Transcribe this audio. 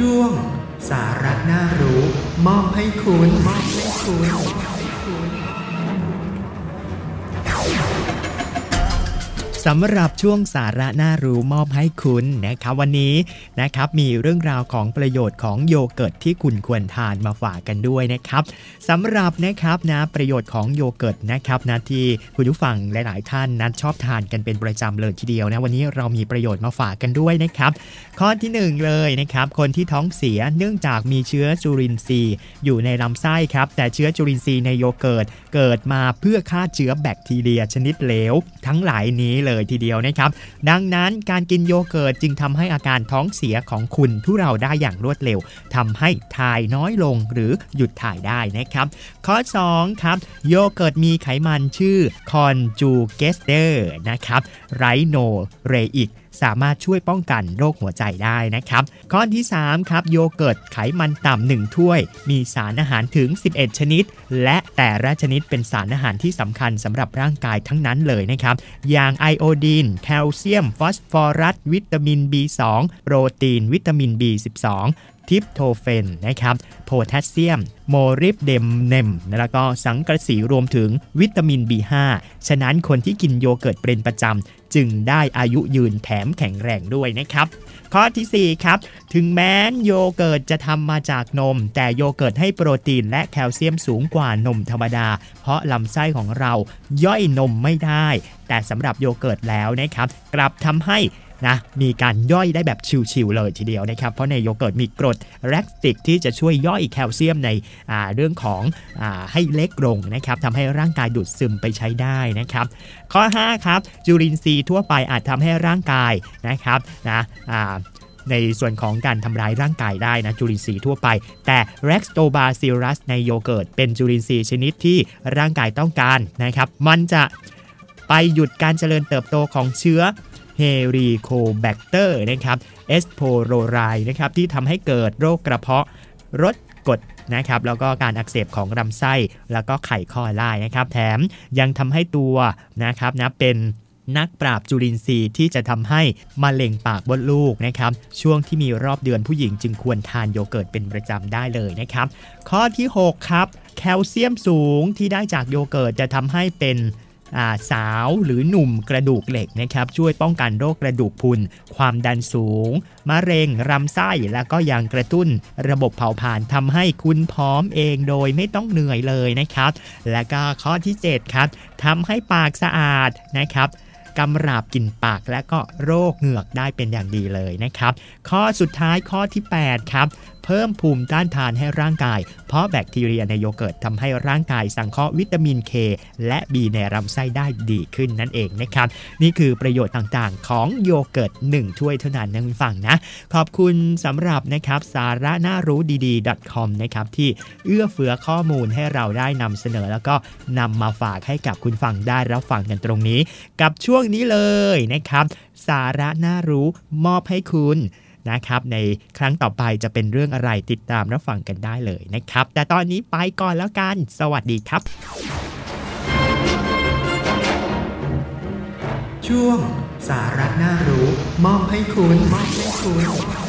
ช่วง สาระน่ารู้ มอบให้คุณมอบให้คุณ สำหรับช่วงสาระน่ารู้มอบให้คุณนะครับวันนี้นะครับมีเรื่องราวของประโยชน์ของโยเกิร์ตที่คุณควรทานมาฝากกันด้วยนะครับสำหรับนะครับนะประโยชน์ของโยเกิร์ตนะครับนะที่คุณผู้ฟังหลาย ๆ ท่านนั้นชอบทานกันเป็นประจำเลยทีเดียวนะวันนี้เรามีประโยชน์มาฝากกันด้วยนะครับข้อที่ 1 เลยนะครับคนที่ท้องเสียเนื่องจากมีเชื้อจุลินทรีย์อยู่ในลำไส้ครับแต่เชื้อจุลินทรีย์ในโยเกิร์ตเกิดมาเพื่อฆ่าเชื้อแบคทีเรียชนิดเหลว ทั้งหลายนี้เลยทีเดียวนะครับ ดังนั้นการกินโยเกิร์ตจึงทำให้อาการท้องเสียของคุณทุเราได้อย่างรวดเร็วทำให้ถ่ายน้อยลงหรือหยุดถ่ายได้นะครับ ข้อ 2 ครับ โยเกิร์ตมีไขมันชื่อคอนจูเกสเตอร์นะครับไรโนเรอิกสามารถช่วยป้องกันโรคหัวใจได้นะครับ ข้อที่ 3 ครับ โยเกิร์ตไขมันต่ำ1ถ้วย มีสารอาหารถึง 11 ชนิด และแต่ละชนิดเป็นสารอาหารที่สำคัญสำหรับร่างกายทั้งนั้นเลยนะครับ อย่างไอโอดีน แคลเซียม ฟอสฟอรัส วิตามิน B2 โปรตีน วิตามิน B12 ทิปโทเฟนนะครับโพแทสเซียม โมริบเดมเนมแล้วก็สังกะสีรวมถึงวิตามิน B5 ฉะนั้นคนที่กินโยเกิร์ตเป็นประจำ จึงได้อายุยืนแถมแข็งแรงด้วยนะครับ ข้อที่ 4 ครับ ถึงแม้นโยเกิร์ตจะทำมาจากนม แต่โยเกิร์ตให้โปรตีนและแคลเซียมสูงกว่านมธรรมดา เพราะลำไส้ของเราย่อยนมไม่ได้ แต่สำหรับโยเกิร์ตแล้วนะครับ กลับทำให้ นะมีการย่อยได้แบบชิวๆเลยทีเดียวนะครับเพราะในโยเกิร์ตมีกรดแลคติกที่จะช่วยย่อยแคลเซียมในเรื่องของอให้เล็กลงนะครับทำให้ร่างกายดูดซึมไปใช้ได้นะครับ ข้อ 5 ครับ จุลินทรีย์ทั่วไปอาจทำให้ร่างกายนะครับนะในส่วนของการทำร้ายร่างกายได้นะจุลินทรีย์ทั่วไป แต่ r e x t o b a c i l l u s ในโยเกิร์ตเป็นจุลินทรีย์ชนิดที่ร่างกายต้องการนะครับ มันจะไปหยุดการเจริญเติบโตของเชื้อ เฮริโคแบคเตอร์นะครับเอสโพโรไรนะครับที่ทำให้เกิดโรคกระเพาะรดกดนะครับแล้วก็การอักเสบของลำไส้แล้วก็ไข่ข้อไล่นะครับ แถมยังทำให้ตัวนะครับนะเป็นนักปราบจุลินทรีย์ที่จะทำให้มะเร็งปากบดลูกนะครับ ช่วงที่มีรอบเดือนผู้หญิงจึงควรทานโยเกิร์ตเป็นประจำได้เลยนะครับ ข้อที่ 6 ครับ แคลเซียมสูงที่ได้จากโยเกิร์ตจะทำให้เป็น สาวหรือหนุ่มกระดูกเหล็กนะครับช่วยป้องกันโรคกระดูกพุน ความดันสูง มะเร็งลำไส้แล้วก็ยังกระตุ้นระบบเผาผลาญทำให้คุณพร้อมเองโดยไม่ต้องเหนื่อยเลยนะครับ และก็ข้อที่ 7 ครับทำให้ปากสะอาดนะครับกำราบกลิ่นปากและก็โรคเหงือกได้เป็นอย่างดีเลยนะครับ ข้อสุดท้ายข้อที่ 8 ครับ พิ่มภูมิต้านทานให้ร่างกาย เพราะแบคทีเรียในโยเกิร์ตทำให้ร่างกายสังเคราะห์วิตามิน K และ B ในลำไส้ได้ดีขึ้นนั่นเองนะครับ นี่คือประโยชน์ต่างๆ ของโยเกิร์ต1ถ้วยเท่านั้นนะคุณฟังนะ ขอบคุณสำหรับนะครับสาระน่ารู้ดีๆ .com นะครับที่เอื้อเฟื้อข้อมูลให้เราได้นำเสนอ แล้วก็นำมาฝากให้กับคุณฟังได้รับฟังกันตรงนี้ กับช่วงนี้เลยนะครับ สาระน่ารู้มอบให้คุณ นะครับในครั้งต่อไปจะเป็นเรื่องอะไรติดตามรับฟังกันได้เลยนะครับ แต่ตอนนี้ไปก่อนแล้วกัน สวัสดีครับ ช่วงสาระน่ารู้ มอบให้คุณมอบให้คุณ